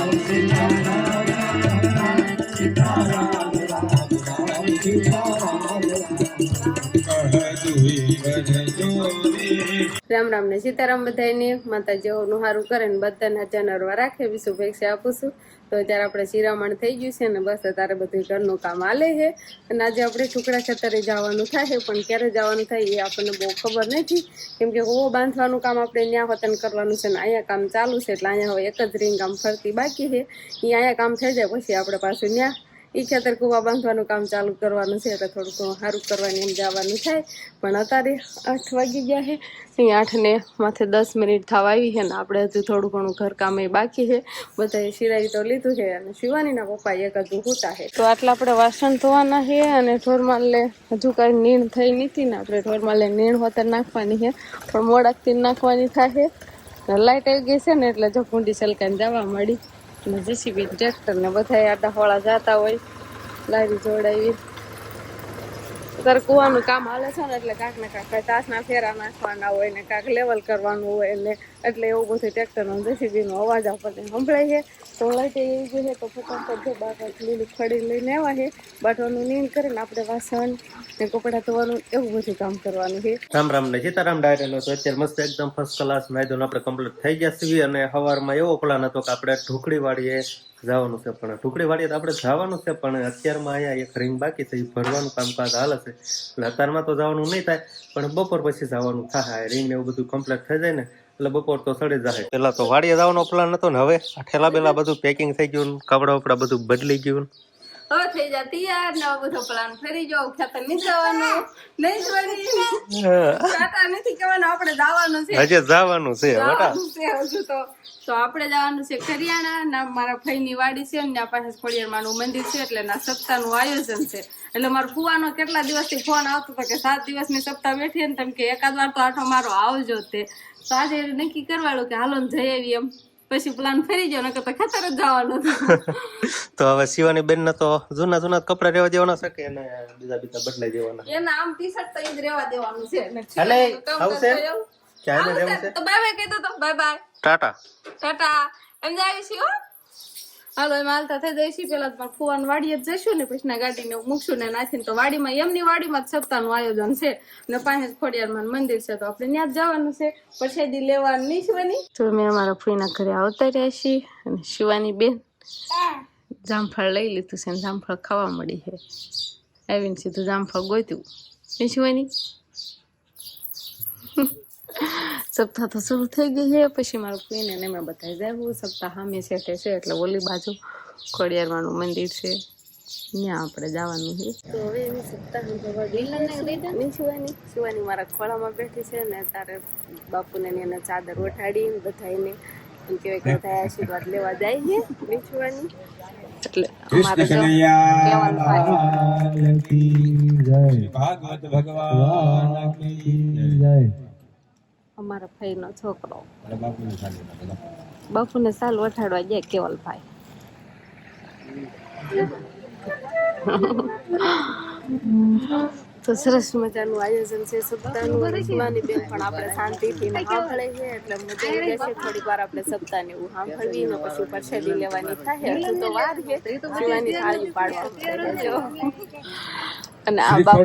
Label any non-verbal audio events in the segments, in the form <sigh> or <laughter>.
રામ રામ ને સીતારામ બધાને માતાજીઓનું સારું કરે ને બધાના જનરવા રાખે. એવી શુભેચ્છા આપું છું તો અત્યારે આપણે શિરામણ થઈ ગયું છે અને બસ અત્યારે બધું ઘરનું કામ હાલે છે. અને આજે આપણે ટુકડા ખેતરે જવાનું થાય પણ ક્યારે જવાનું થાય એ આપણને બહુ ખબર નથી. કેમ કે હોવો બાંધવાનું કામ આપણે ત્યાં વતન કરવાનું છે ને અહીંયા કામ ચાલુ છે. એટલે અહીંયા હવે એક જ રીંગ કામ ફરતી બાકી છે. એ અહીંયા કામ થઈ જાય પછી આપણે પાછું ત્યાં એ ખેતર કૂવા બાંધવાનું કામ ચાલુ કરવાનું છે, એટલે થોડું ઘણું સારું કરવાની એમ જવાનું થાય. પણ અત્યારે આઠ વાગી ગયા છે અહીં આઠને માથે દસ મિનિટ થવા આવી છે ને આપણે હજુ થોડું ઘણું ઘરકામ એ બાકી છે. બધાએ સિરાઈ તો લીધું છે અને શિવાનીના પપ્પા એક હજુ હોતા છે. તો આટલા આપણે વાસણ ધોવાના છે અને ઢોરમાલે હજુ કાંઈ નીણ થઈ નથી ને આપણે ઢોરમાલે નીણ હોતર નાખવાની છે. પણ મોડાકથી નાખવાની થાય લાઇટ આવી ગઈ છે ને એટલે જો કુંડી સલકાઈને જવા મળી. જેસીબી ટ્રેક્ટર ને બધા આડા હોળા જતા હોય લારી જોડાવી અત્યારે કુવાનું કામ હાલે છે ને એટલે કાંક ને કાંક તાસના ફેરા નાખવાના હોય ને કાંક લેવલ કરવાનું હોય એટલે એટલે એવું બધું ટ્રેક્ટરનો જેસીબીનો અવાજ આપણને સંભળાય છે. તો લઈ એવી જોઈએ તો ફટાફટ જો બાટવા લીલું ખડી લઈને આવ્યા છે બાટવાનું નીન કરીને આપણે વાસણ ને કપડાં ધોવાનું એવું બધું કામ કરવાનું છે. રામ રામ ને સીતારામ ડાયરેનો તો અત્યારે મસ્ત એકદમ ફર્સ્ટ ક્લાસ નાયદોન આપણે કમ્પ્લીટ થઈ ગયા છીએ અને સવારમાં એવો પ્લાન હતો કે આપણે ઢોકળી વાળીએ જવાનું છે પણ ટુકડી વાળીએ તો આપણે જવાનું છે પણ અત્યારમાં અહીંયા એક રિંગ બાકી છે એ ભરવાનું કામકાજ હાલે છે. એટલે અત્યારમાં તો જવાનું નહીં થાય પણ બપોર પછી જવાનું થાય. રિંગ ને એવું બધું કમ્પ્લીટ થઈ જાય ને એટલે બપોર તો સડી જાય. પેલા તો વાડીએ જવાનો પ્લાન હતો ને હવે આ ઠેલા બેલા બધું પેકિંગ થઈ ગયું કપડા વપડા બધું બદલી ગયું હવે થઈ જાય તૈયાર ને બધો પ્લાન ફરી જાવ ખેતર નહીં જવાનું. નહીં નથી કહેવાનું આપણે જવાનું છે. હજે જવાનું છે હજુ તો. તો આપણે જવાનું છે કરિયાણા ના મારા ભાઈની વાડી છે ને ત્યાં પાસે નું મંદિર છે એટલે ના સપ્તાહનું આયોજન છે. એટલે મારો કુવાનો કેટલા દિવસથી ફોન આવતો હતો કે સાત દિવસની સપ્તાહ બેઠી ને તમે કે એકાદ વાર તો આઠો મારો આવજો તે. તો આજે નક્કી કરવાળું કે હાલો ને જઈ આવી એમ. પછી પ્લાન ફરી ગયો નકર તો ખેતર જ જવાનું <laughs> તો હવે શિવાની બેન ને તો જૂના જૂના કપડા રેવા દેવાના છે કે એને બીજા બીજા બદલાઈ દેવાના? એના આમ ટી શર્ટ તો ઈ જ રેવા દેવાનું છે. કામ આવશે? કરતો એવું. ક્યાં એને રહેવું છે? તો બાય બાય કહી દો તો બાય બાય ટાટા. ટાટા. એમ જાય છે હો. હાલો, એમાં હાલતા થઈ જાય છે. પેલા તો ફુવાન વાડીએ જ જઈશું ને, પછી ગાડીને મૂકશું ને નાખીને. તો વાડીમાં એમની વાડીમાં જ સપ્તાહનું આયોજન છે. ને પાસે જ ખોડિયારમાં મંદિર છે. તો આપણે ત્યાં જ જવાનું છે. પ્રસાદી લેવાની નહીં શિવાની? તો મેં અમારા ફૂઈના ઘરે આવતા રહ્યા છીએ અને શિવાની બેન જામફળ લઈ લીધું છે ને જામફળ ખાવા મળી છે. આવીને સીધું જામફળ ગોત્યું એ શિવાની? સપ્તાહ તો શરૂ થઈ ગઈ છે પછી મારું ક્વીન એને મેં બતાવી જાય સપ્તાહ હામે છે છે એટલે ઓલી બાજુ ખોડિયારવાનું મંદિર છે. ત્યાં આપણે જવાનું છે. તો હવે એની સપ્તાહ નહીં શિવાની. શિવાની મારા ખોળામાં બેઠી છે ને તારે બાપુને એને ચાદર ઓઠાડી બધાને એમ કહેવાય કે બધા આશીર્વાદ લેવા જાય છે નીચવાની એટલે અમારે ભાગવત ભગવાન જય. અમારા ભાઈનો છોકરો. બાપુને સાલી વઠાડવા જાય કેવલભાઈ તો સરસ મજાનું આયોજન છે સપ્તાહનું. શિવાની બેન પણ આપણે શાંતિથી સાંભળે છે એટલે મજા આવી જશે. થોડીક વાર આપણે સપ્તાહને એવું સાંભળવી ને પછી પ્રસાદી લેવાની થાય હજુ તો વાર છે. શિવાની થાળી પાડવા અને આ બાપુ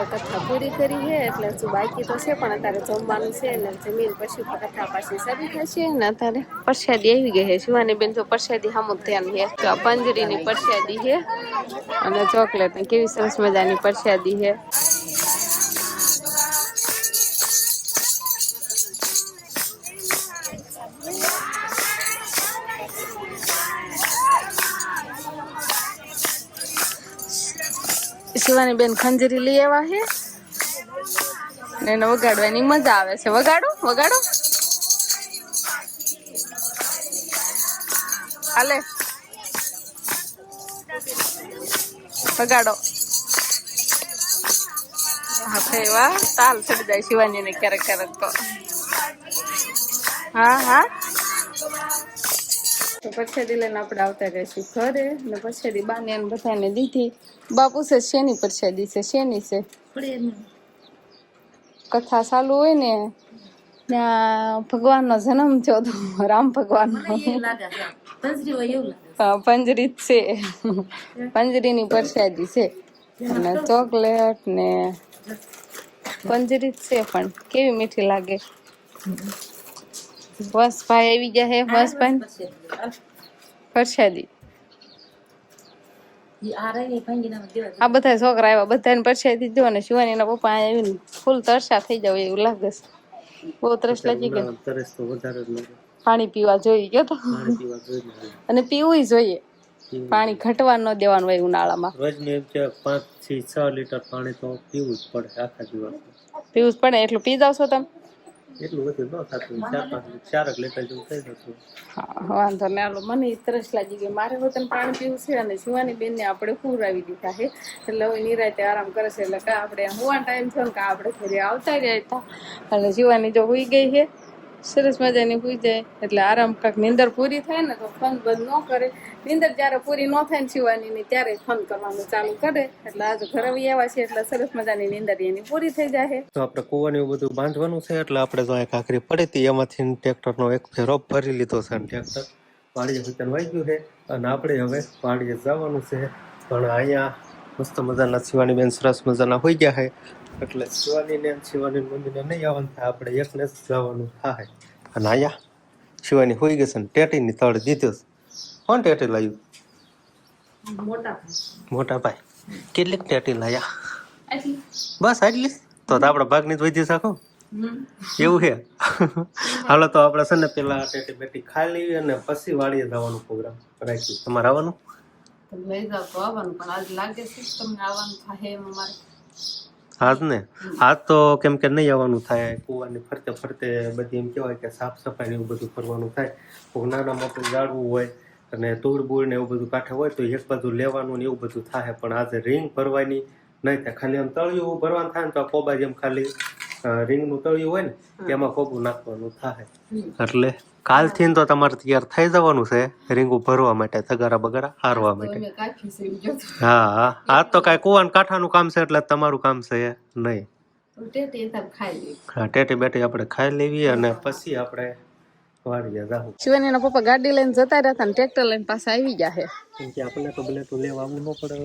હવે કથા પૂરી કરી છે, એટલે હજુ બાકી તો છે, પણ અત્યારે જમવાનું છે, એટલે જમીન પછી કથા પાછી શરૂ થશે અને અત્યારે પ્રસાદી આવી ગઈ છે. શિવાની બેન તો પ્રસાદી સામું ધ્યાન છે. તો આ પંજરીની પ્રસાદી છે અને ચોકલેટની કેવી સરસ મજાની પ્રસાદી છે. શિવાની બેન ખંજરી લઈ આવ્યા છે. ને એને વગાડવાની મજા આવે છે. વગાડો વગાડો. હાલે. વગાડો. વાહ તાલ ચડી જાય શિવાની ને ક્યારેક ક્યારેક તો. હા હા. તો પરસાદી લઈને આપણે આવતા રહીશું ઘરે. ને પરસાદી બાને એને બધાને દીધી. બાપુ છે શેની પરસાદી છે શેની છે? કથા ચાલુ હોય ને ત્યાં ભગવાનનો જન્મ થયો હતો રામ ભગવાનનો. હા, પંજરી જ છે. પંજરીની પ્રસાદી છે. અને ચોકલેટ ને પંજરી જ છે પણ કેવી મીઠી લાગે. વસભાઈ આવી ગયા હે વસભાઈ? પ્રસાદી આ બધા છોકરા આવ્યા બધાને પરસાઈ દીધો અને શિવાનીના પપ્પા આવી આવીને ફૂલ તરસા થઈ જાવ એવું લાગે છે. બહુ તરસ લાગી ગયો. તરસ તો વધારે પાણી પીવા જોઈએ ગયો તો. ને. અને પીવું જોઈએ. પાણી ઘટવા ન દેવાનું હોય ઉનાળામાં રોજ ને પાંચથી છ લીટર પાણી તો પીવું જ પડે આખા દિવસ પીવું જ પડે એટલું પી જાવ છો તમે? એટલું બધું ન થતું. ચાર પાંચ ચાર લીટર જેવું થઈ જતું. વાંધો ને હાલો મને તરસ લાગી ગઈ મારે વતન પાણી પીવું છે અને શિવાની બેનને આપણે પૂરાવી દીધા છે. એટલે હવે નિરાતે આરામ કરે છે. એટલે કા આપણે હોવાનો ટાઈમ થયો ને કા આપણે ઘરે આવતા રહ્યા હતા. એટલે શિવાની જો હુઈ ગઈ છે. સરસ મજાની હુઈ જાય. એટલે આરામ કાંક નીંદર પૂરી થાય ને તો ફોન બંધ ન કરે. નીંદર જ્યારે પૂરી ન થાય ને શિવાનીની ત્યારે ફોન કરવાનું ચાલુ કરે. એટલે આજે ઘરે આવી આવ્યા છે એટલે સરસ મજાની નીંદર એની પૂરી થઈ જાય તો આપણે કુવાનું એવું બધું બાંધવાનું છે એટલે આપણે તો એક કાંકરી પડી હતી, એમાંથી ટ્રેક્ટરનો એક ફેરો ભરી લીધો છે અને ટ્રેક્ટર. વાડીએ સુધી વાઈ ગયું છે અને આપણે હવે વાડીએ જવાનું છે. પણ અહીંયા મસ્ત મજાના શિવાની બેન સરસ મજાના હોઈ ગયા છે. એટલે શિવાની ને શિવાની મંદિરને નહીં આવવાનું થાય આપણે એકને જ જવાનું થાય. અને આયા? શિવાની હોઈ ગઈ છે ને ટેટીની તળ દીધો છે. કોણ ટેટી લાવ્યું મોટા ભાઈ. કેટલીક ટેટી લાયા? બસ આટલી તો આપણા ભાગની જ વધી શકો? એવું છે? હાલો તો આપણે છે ને પેલા ટેટી બેટી ખાઈ લઈએ અને પછી વાળીએ જવાનું પ્રોગ્રામ. રાખ્યું. તમારે આવવાનું? લઈ જાવ તો આવવાનું પણ આજ લાગે છે તમને આવવાનું થાય એમ અમારે. આજ ને આજ તો કેમ કે નહીં આવવાનું થાય. કુવાની ફરતે ફરતે બધી એમ કહેવાય કે સાફ સફાઈ ને એવું બધું કરવાનું થાય. કોઈક નાના મોટું જાળવું હોય અને તૂળ બૂળ ને એવું બધું કાંઠે હોય તો એક બાજુ લેવાનું ને એવું બધું થાય. પણ આજે રિંગ ભરવાની નહીં થાય. ખાલી આમ તળિયું ભરવાનું થાય ને તો આ કોબા જેમ ખાલી રિંગનું તળિયું હોય ને તેમાં કોબું નાખવાનું થાય. એટલે કાલથી તો તમારે તૈયાર થઈ જવાનું છે રીંગું ભરવા માટે તગારા બગારા હારવા માટે. તો. હા હા. આ તો કાંઈ કુવાન કાંઠાનું કામ છે એટલે તમારું કામ છે નહીં. ટેટી હા બેટી આપણે ખાઈ લેવી અને પછી આપણે વાડીએ જાવું શિવાનીના પપ્પા ગાડી લઈને જતા રહ્યા હતા ને ટ્રેક્ટર લઈને પાછા આવી ગયા છે. કેમ કે આપણને તો ભલે તો લેવા આવવું ન પડે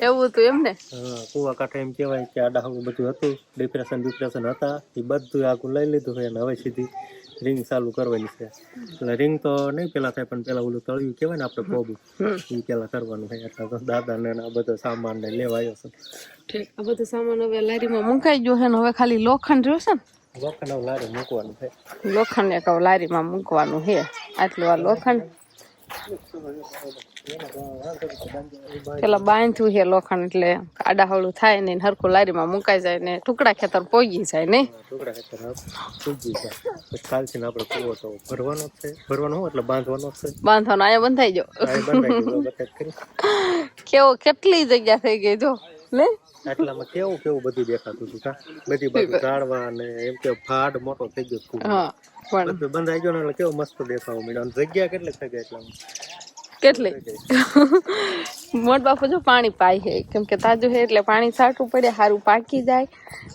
એવું હતું એમ ને હા કુવા કાંઠે એમ કહેવાય કે આડા બધું હતું ડિપ્રેશન ડિપ્રેશન હતા એ બધું આગું લઈ લીધું છે અને હવે સીધી રિંગ ચાલુ કરવાની છે. એટલે રિંગ તો નહીં પેલા થાય પણ પેલા ઓલું તળિયું કહેવાય ને આપણે કોબું એ પેલા કરવાનું થાય. એટલે દાદાને દાદા ને આ બધો સામાન ને લેવા આવ્યો છે. ઠીક આ બધો સામાન હવે લારીમાં મુકાઈ ગયો છે ને હવે ખાલી લોખંડ રહ્યો છે ને? લોખંડ લારી મૂકવાનું છે. લોખંડ એક લારીમાં મૂકવાનું છે. આટલું આ લોખંડ. પેલા બાંધ્યું છે લોખંડ એટલે આડાહળું થાય ને હરખું લારીમાં મુકાઈ જાય ને ટુકડા ખેતર પોગી જાય ને? ટુકડા ખેતર કાલથી આપણે કૂવો તો ભરવાનો છે. ભરવાનો એટલે બાંધવાનો છે. બાંધવાનો અહીંયા બંધાઈ ગયો. કેવો કેટલી જગ્યા થઈ ગઈ જો ને? આટલામાં કેવું કેવું બધું દેખાતું હતું કા? બધી બાજુ ઝાડવા ને એમ કે ફાડ મોટો થઈ ગયો હા બંધાઈ ગયો ને એટલે કેવો મસ્ત દેખાવ મળ્યો. જગ્યા કેટલી થઈ ગઈ એટલામાં કેટલી? મોટ બાપુ જો પાણી પાય છે. કેમ કે તાજું છે એટલે પાણી છાંટવું પડે સારું પાકી જાય.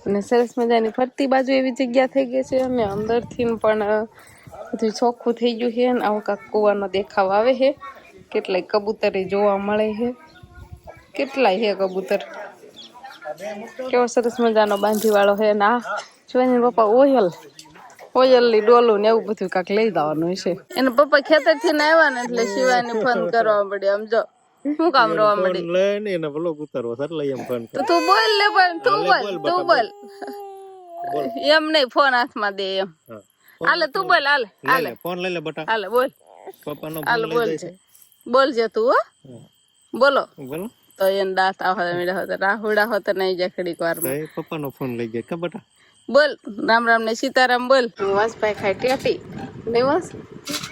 અને સરસ મજાની ફરતી બાજુ એવી જગ્યા થઈ ગઈ છે. અને અંદરથી પણ બધું ચોખ્ખું થઈ ગયું છે ને આવું કાંક કૂવાનો દેખાવ આવે છે. કેટલાય કબૂતરે જોવા મળે છે. કેટલાય છે કબૂતર. કેવો સરસ મજાનો બાંધીવાળો છે ને આ. જોઈને પપ્પા ઓયલ. ઓયલ ડોલું ને એવું બધું કાંક લઈ જવાનું છે. એના પપ્પા ખેતરથી ને આવ્યા ને એટલે શિવાની ફોન કરવા મળી. સમજો શું કામ રવા મળી? લઈને એને બ્લોગ ઉતારવો સર લઈ એમ ફોન તો તું બોલ લે પણ તું બોલ તું બોલ. એમ નહીં ફોન હાથમાં દે એમ. હાલે તું બોલ હાલે હાલે. ફોન લઈ લે બટા. હાલે બોલ. પપ્પાનો હાલે બોલ છે. બોલ છે તું હો. બોલો. બોલો. તો એને દાંત આવા મેળા હોત રાહુડા હોત નહીં જાય ઘડીક વાર પપ્પા નો પપ્પાનો ફોન લઈ ગયા કે બટા બોલ રામ રામ ને સીતારામ બોલ. વાસભાઈ ખાઈ ટેટી ને વાસ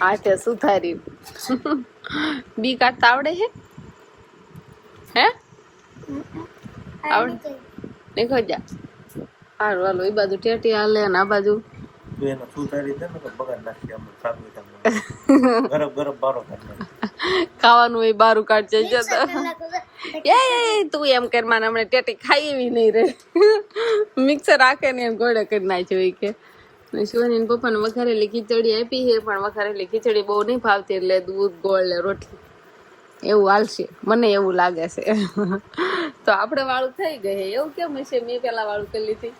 હાથે સુધારી બી કાઢતા આવડે છે? હે? આવડે? દેખો જા. હારું હાલો એ બાજુ ટેટી હાલે ને આ બાજુ. કાઢી ખાવાનું એ બારું કાઢશે જઈ તો એ એ, તું એમ કર માને હમણાં ટેટી ખાઈ એવી નહીં રે મિક્સર રાખે ને એમ ગોળે કરી નાખ્યો ઈ કે. શિવાની પપ્પાને વઘારેલી ખીચડી આપી છે પણ વઘારેલી ખીચડી બહુ નહીં ભાવતી એટલે દૂધ ગોળ ને રોટલી. એવું હાલશે. મને એવું લાગે છે. તો આપણે વાળું થઈ ગઈ એવું કેમ હશે? મેં પેલા વાળું કરી લીધી.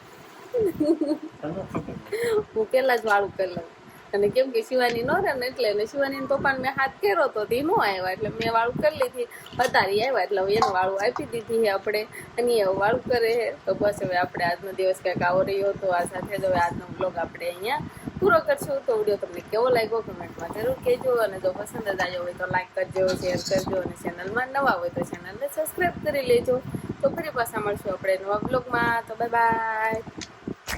હું પેલા જ વાળું કરી લઉં. અને કેમ કે શિવાની નો રહે ને એટલે ને શિવાની પપ્પાને મેં હાથ કર્યો તો તે નો આવ્યા. એટલે મેં વાળું કરી લીધી. અતારી આવ્યા. એટલે હવે એનું વાળું આપી દીધી છે આપણે. અને એ વાળું કરે છે. તો બસ હવે આપણે આજનો દિવસ કંઈક આવો રહ્યો તો આ સાથે જ હવે આજનો બ્લોગ આપણે અહીંયા પૂરો કરશું. તો વીડિયો તમને કેવો લાગ્યો કમેન્ટમાં જરૂર કહેજો. અને જો પસંદ જ આવ્યો હોય તો લાઈક કરજો શેર કરજો અને ચેનલમાં નવા હોય તો ચેનલને સબસ્ક્રાઈબ કરી લેજો. તો ફરી પાછા મળશું આપણે નવા બ્લોગમાં તો બાય બાય